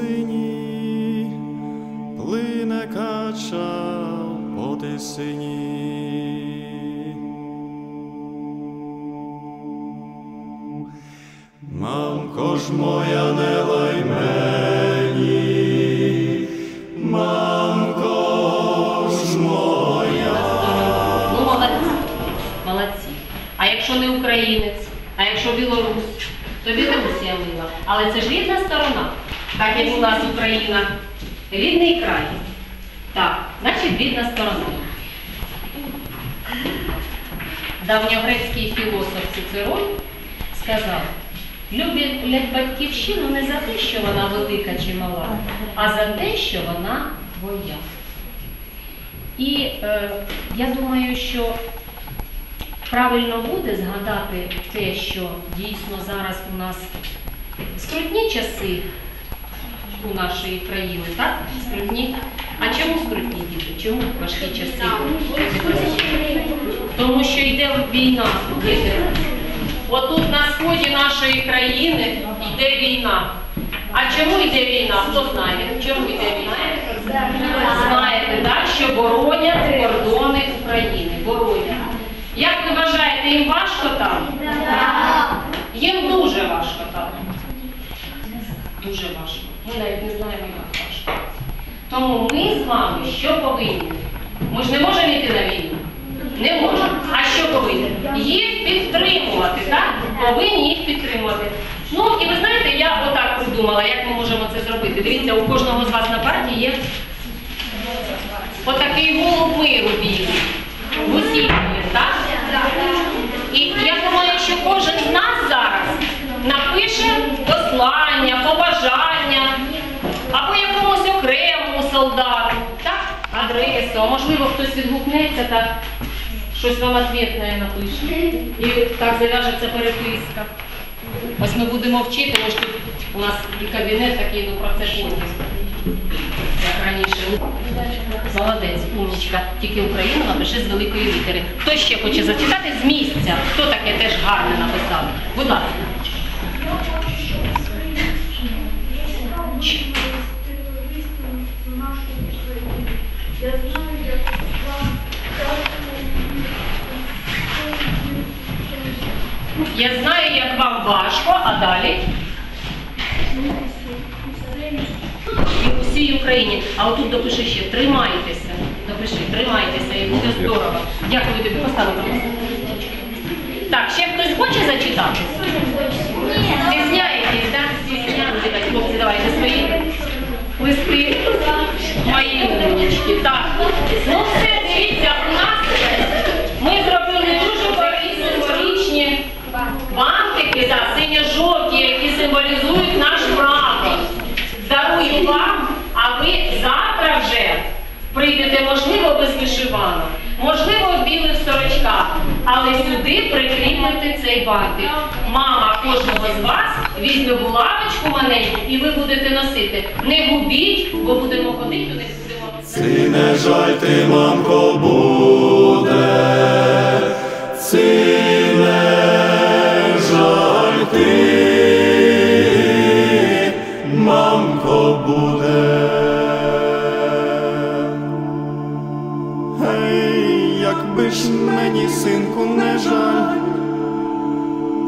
тисині, плине кача по тисині. Мамко ж моя не лай мені, мамко моя. Ну, молодці. Молодці. А якщо не українець, а якщо білорус, то Білорусія мила. Але це ж рідна сторона, так як у нас Україна. Рідний край. Так, значить рідна сторона. Давньогрецький філософ Цицерон сказав, люблять батьківщину не за те, що вона велика чи мала, а за те, що вона твоя. І е, я думаю, що правильно буде згадати те, що дійсно зараз у нас скрутні часи у нашої країни, так? Скрутні. А чому скрутні діти? Чому важкі часи? Тому що йде війна, діти. Отут на сході нашої країни йде війна. А чому йде війна? Хто знає? Чому йде війна? Знаєте, Ми навіть не знаємо, як важко. Тому ми з вами що повинні? Ми ж не можемо йти на війну. Не можемо. А що повинні? Їх підтримувати, так? Повинні їх підтримувати. Ну і ви знаєте, я отак придумала, як ми можемо це зробити. Дивіться, у кожного з вас на парті є отакий голуб миру білий. В усіх так? І я думаю, що кожен з нас зараз напише послання, побажання або якомусь окремому солдату, так? Адресу, а можливо хтось відгукнеться та щось вам ответне напише. І так зав'яжеться переписка. Ось ми будемо вчити, ось тут у нас і кабінет такий, ну про це потім. Як раніше. Молодець, умнічка. Тільки Україну напиши з великої літери. Хто ще хоче зачитати з місця? Хто таке теж гарне написав? Будь ласка. Я знаю, як вам важко, а далі і у всій Україні. А отут допиши ще тримайтеся. Допиши, тримайтеся і буде здорово. Дякую тобі, поставимо. Так, ще хтось хоче зачитати? Стісняєтесь, так? Стісняєтесь. Так, хлопці, давайте свої листи. Мої умнички. Так. Але сюди прикріпити цей бантик. Мама кожного з вас візьме булавочку маленьку і ви будете носити. Не губіть, бо будемо ходити, туди будемо. Ці не жаль ти, мамко, буде, ці